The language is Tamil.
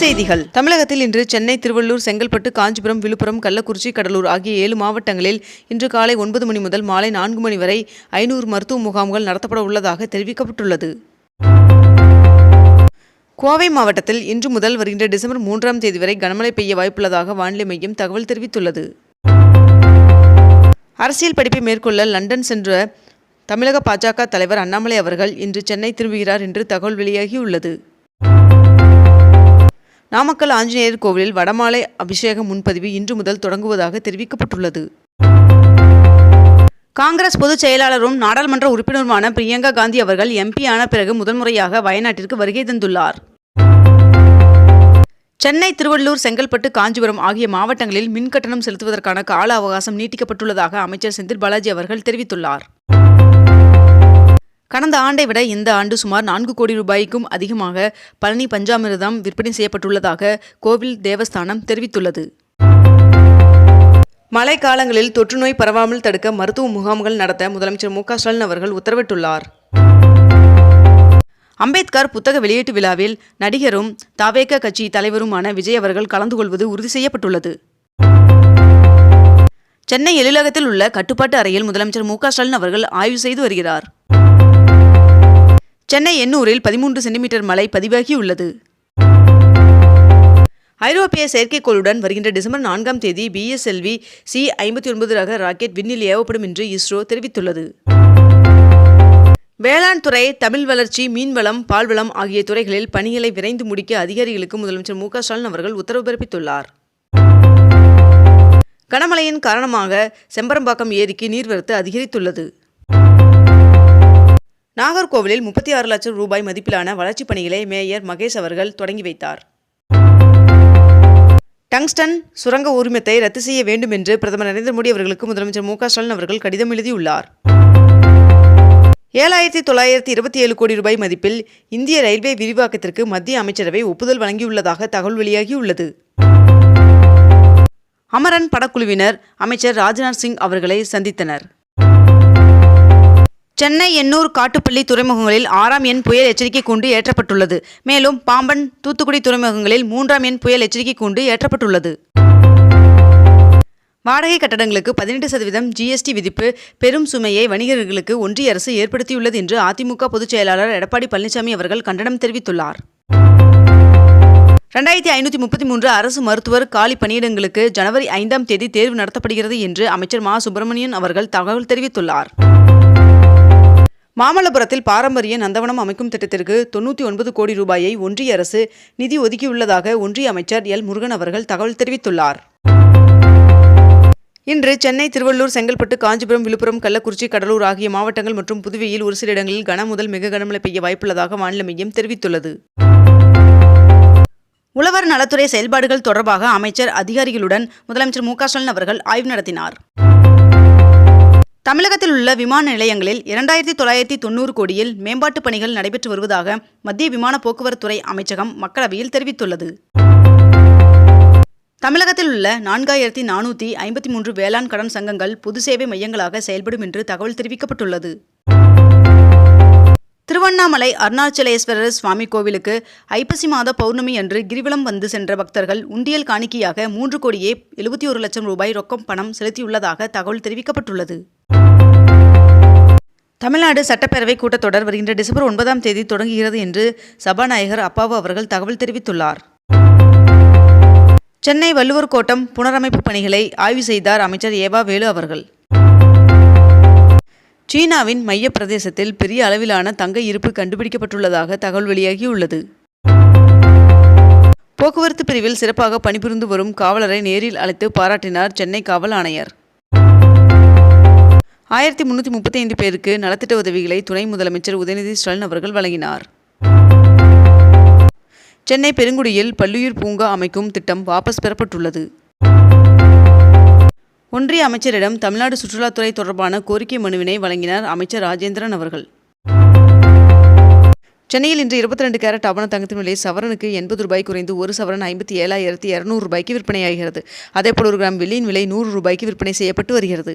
செய்திகள். தமிழகத்தில் இன்று சென்னை திருவள்ளூர் செங்கல்பட்டு காஞ்சிபுரம் விழுப்புரம் கள்ளக்குறிச்சி கடலூர் ஆகிய ஏழு மாவட்டங்களில் இன்று காலை ஒன்பது மணி முதல் மாலை நான்கு மணி வரை ஐநூறு மருத்துவ முகாம்கள் நடத்தப்பட உள்ளதாக தெரிவிக்கப்பட்டுள்ளது. கோவை மாவட்டத்தில் இன்று முதல் வருகின்ற டிசம்பர் மூன்றாம் தேதி வரை கனமழை பெய்ய வாய்ப்புள்ளதாக வானிலை மையம் தகவல் தெரிவித்துள்ளது. அரசியல் படிப்பை மேற்கொள்ள லண்டன் சென்ற தமிழக பாஜக தலைவர் அண்ணாமலை அவர்கள் இன்று சென்னை திரும்புகிறார் என்று தகவல் வெளியாகியுள்ளது. நாமக்கல் ஆஞ்சநேயர் கோவிலில் வடமாலை அபிஷேக முன்பதிவு இன்று முதல் தொடங்குவதாக தெரிவிக்கப்பட்டுள்ளது. காங்கிரஸ் பொதுச் செயலாளரும் நாடாளுமன்ற உறுப்பினருமான பிரியங்கா காந்தி அவர்கள் எம்பியான பிறகு முதன்முறையாக வயநாட்டிற்கு வருகை தந்துள்ளார். சென்னை திருவள்ளூர் செங்கல்பட்டு காஞ்சிபுரம் ஆகிய மாவட்டங்களில் மின் கட்டணம் செலுத்துவதற்கான கால அவகாசம் நீட்டிக்கப்பட்டுள்ளதாக அமைச்சர் செந்தில் பாலாஜி அவர்கள் தெரிவித்துள்ளார். கடந்த ஆண்டை விட இந்த ஆண்டு சுமார் நான்கு கோடி ரூபாய்க்கும் அதிகமாக பழனி பஞ்சாமிரதம் விற்பனை செய்யப்பட்டுள்ளதாக கோவில் தேவஸ்தானம் தெரிவித்துள்ளது. மழை காலங்களில் தொற்றுநோய் பரவாமல் தடுக்க மருத்துவ முகாம்கள் நடத்த முதலமைச்சர் மு க ஸ்டாலின் அவர்கள் உத்தரவிட்டுள்ளார். அம்பேத்கர் புத்தக வெளியீட்டு விழாவில் நடிகரும் தாவேக கட்சி தலைவருமான விஜய் அவர்கள் கலந்து கொள்வது உறுதி செய்யப்பட்டுள்ளது. சென்னை எழிலகத்தில் உள்ள கட்டுப்பாட்டு அறையில் முதலமைச்சர் மு க ஸ்டாலின் அவர்கள் ஆய்வு செய்து வருகிறார். சென்னை எண்ணூரில் பதிமூன்று சென்டிமீட்டர் மழை பதிவாகியுள்ளது ஐரோப்பிய செயற்கைக்கோளுடன் வருகின்ற டிசம்பர் நான்காம் தேதி பிஎஸ்எல்வி சி ஐம்பத்தி ஒன்பது ரக ராக்கெட் விண்ணில் ஏவப்படும் என்று இஸ்ரோ தெரிவித்துள்ளது. வேளாண் துறை தமிழ் வளர்ச்சி மீன்வளம் பால்வளம் ஆகிய துறைகளில் பணிகளை விரைந்து முடிக்க அதிகாரிகளுக்கு முதலமைச்சர் மு க ஸ்டாலின் அவர்கள் உத்தரவு பிறப்பித்துள்ளார். கனமழையின் காரணமாக செம்பரம்பாக்கம் ஏரிக்கு நீர்வரத்து அதிகரித்துள்ளது. நாகர்கோவிலில் முப்பத்தி ஆறு லட்சம் ரூபாய் மதிப்பிலான வளர்ச்சிப் பணிகளை மேயர் மகேஷ் அவர்கள் தொடங்கி வைத்தார். டங்ஸ்டன் சுரங்க உரிமத்தை ரத்து செய்ய வேண்டும் என்று பிரதமர் நரேந்திர மோடி அவர்களுக்கு முதலமைச்சர் மு ஸ்டாலின் அவர்கள் கடிதம் எழுதியுள்ளார். ஏழாயிரத்தி தொள்ளாயிரத்தி இருபத்தி ஏழு கோடி ரூபாய் மதிப்பில் இந்திய ரயில்வே விரிவாக்கத்திற்கு மத்திய அமைச்சரவை ஒப்புதல் வழங்கியுள்ளதாக தகவல் வெளியாகியுள்ளது. அமரன் படக்குழுவினர் அமைச்சர் ராஜ்நாத் சிங் அவர்களை சந்தித்தனர். சென்னை எண்ணூர் காட்டுப்பள்ளி துறைமுகங்களில் ஆறாம் எண் புயல் எச்சரிக்கை கூண்டு ஏற்றப்பட்டுள்ளது. மேலும் பாம்பன் தூத்துக்குடி துறைமுகங்களில் மூன்றாம் எண் புயல் எச்சரிக்கை கூண்டு ஏற்றப்பட்டுள்ளது. வாடகை கட்டடங்களுக்கு பதினெட்டு சதவீதம் ஜிஎஸ்டி விதிப்பு பெரும் சுமையை வணிகர்களுக்கு ஒன்றிய அரசு ஏற்படுத்தியுள்ளது என்று அதிமுக பொதுச் செயலாளர் எடப்பாடி பழனிசாமி அவர்கள் கண்டனம் தெரிவித்துள்ளார். ரெண்டாயிரத்தி ஐநூற்றி முப்பத்தி மூன்று அரசு மருத்துவர் காலி பணியிடங்களுக்கு ஜனவரி ஐந்தாம் தேதி தேர்வு நடத்தப்படுகிறது என்று அமைச்சர் மா. சுப்பிரமணியன் அவர்கள் தகவல் தெரிவித்துள்ளார். மாமல்லபுரத்தில் பாரம்பரிய நந்தவனம் அமைக்கும் திட்டத்திற்கு தொண்ணூற்றி ஒன்பது கோடி ரூபாயை ஒன்றிய அரசு நிதி ஒதுக்கியுள்ளதாக ஒன்றிய அமைச்சர் எல். முருகன் அவர்கள் தகவல் தெரிவித்துள்ளார். இன்று சென்னை திருவள்ளூர் செங்கல்பட்டு காஞ்சிபுரம் விழுப்புரம் கள்ளக்குறிச்சி கடலூர் ஆகிய மாவட்டங்கள் மற்றும் புதுவையில் ஒரு சில இடங்களில் கன முதல் மிக கனமழை பெய்ய வாய்ப்புள்ளதாக வானிலை மையம் தெரிவித்துள்ளது. உழவர் நலத்துறை செயல்பாடுகள் தொடர்பாக அமைச்சர் அதிகாரிகளுடன் முதலமைச்சர் மு க ஸ்டாலின் அவர்கள் ஆய்வு நடத்தினார். தமிழகத்தில் உள்ள விமான நிலையங்களில் இரண்டாயிரத்தி தொள்ளாயிரத்தி தொண்ணூறு கோடியில் மேம்பாட்டு பணிகள் நடைபெற்று வருவதாக மத்திய விமான போக்குவரத்துறை அமைச்சகம் மக்களவையில் தெரிவித்துள்ளது. தமிழகத்தில் உள்ள நான்காயிரத்தி நானூற்றி ஐம்பத்தி மூன்று வேளாண் கடன் சங்கங்கள் பொது சேவை மையங்களாக செயல்படும் என்று தகவல் தெரிவிக்கப்பட்டுள்ளது. திருவண்ணாமலை அருணாச்சலேஸ்வரர் சுவாமி கோவிலுக்கு ஐப்பசி மாத பௌர்ணமி அன்று கிரிவலம் வந்து சென்ற பக்தர்கள் உண்டியல் காணிக்கையாக மூன்று கோடியே எழுபத்தி ஒரு லட்சம் ரூபாய் ரொக்கம் பணம் செலுத்தியுள்ளதாக தகவல் தெரிவிக்கப்பட்டுள்ளது. தமிழ்நாடு சட்டப்பேரவை கூட்டத்தொடர் வருகின்ற டிசம்பர் ஒன்பதாம் தேதி தொடங்குகிறது என்று சபாநாயகர் அப்பாவு அவர்கள் தகவல் தெரிவித்துள்ளார். சென்னை வள்ளுவர் கோட்டம் புனரமைப்பு பணிகளை ஆய்வு செய்தார் அமைச்சர் ஏவா வேலு அவர்கள். சீனாவின் மைய பிரதேசத்தில் பெரிய அளவிலான தங்க இருப்பு கண்டுபிடிக்கப்பட்டுள்ளதாக தகவல் வெளியாகியுள்ளது. போக்குவரத்து பிரிவில் சிறப்பாக பணிபுரிந்து வரும் காவலரை நேரில் அழைத்து பாராட்டினார் சென்னை காவல் ஆணையர். ஆயிரத்தி முன்னூற்றி முப்பத்தி ஐந்து பேருக்கு நலத்திட்ட உதவிகளை துணை முதலமைச்சர் உதயநிதி ஸ்டாலின் அவர்கள் வழங்கினார். சென்னை பெருங்குடியில் பல்லுயிர் பூங்கா அமைக்கும் திட்டம் வாபஸ் பெறப்பட்டுள்ளது. ஒன்றிய அமைச்சரிடம் தமிழ்நாடு சுற்றுலாத்துறை தொடர்பான கோரிக்கை மனுவினை வழங்கினார் அமைச்சர் ராஜேந்திரன் அவர்கள். சென்னையில் இன்று இருபத்தி ரெண்டு கேரட் ஆவண தங்கத்தின் விலை சவரனுக்கு எண்பது ரூபாய் குறைந்து ஒரு சவரன் ஐம்பத்தி ஏழாயிரத்தி இரநூறு ரூபாய்க்கு விற்பனையாகிறது. அதேபோல் ஒரு கிராம் வெள்ளியின் விலை நூறு ரூபாய்க்கு விற்பனை செய்யப்பட்டு வருகிறது.